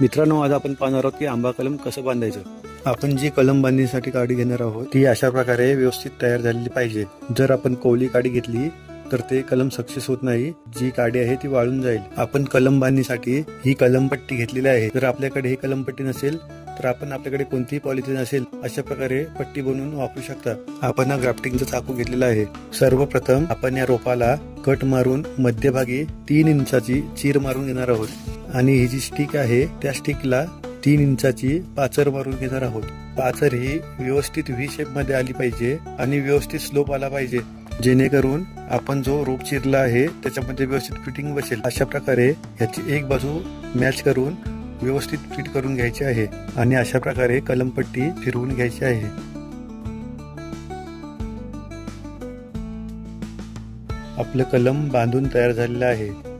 मित्रांनो आज आपण पाहणार आहोत की आंबा कलम कसं बांधायचं. आपण जी कलम बांधणीसाठी काडी घेणार आहोत ती अशा प्रकारे व्यवस्थित तयार झालेली पाहिजे. जर आपण कोवली काडी घेतली तर ते कलम सक्सेस होत नाही. जी काडी आहे ती वाळून जाईल. आपण कलम बांधणीसाठी ही कलमपट्टी घेतलेली आहे. जर आपल्याकडे ही कलमपट्टी नसेल तर आपण आपल्याकडे कोणतीही पॉलिथिन असेल अशा प्रकारे पट्टी बनवून वापरू शकता. आपण हा ग्राफ्टिंगचा चाकू घेतलेला आहे. सर्वप्रथम आपण या रोपाला कट मारून मध्यभागी तीन इंचाची चीर मारून घेणार आहोत. आणि ही जी स्टिक आहे त्या स्टिकला तीन इंचाची पाचर मारून घेणार आहोत. पाचर ही व्यवस्थित व्ही शेपमध्ये आली पाहिजे आणि व्यवस्थित स्लोप आला पाहिजे. जेणेकरून आपण जो रोप चिरला आहे त्याच्यामध्ये व्यवस्थित फिटिंग बसेल. अशा प्रकारे ह्याची एक बाजू मॅच करून व्यवस्थित फिट करून घ्यायची आहे. आणि अशा प्रकारे कलमपट्टी फिरवून घ्यायची आहे. आपलं कलम बांधून तयार झालेलं आहे.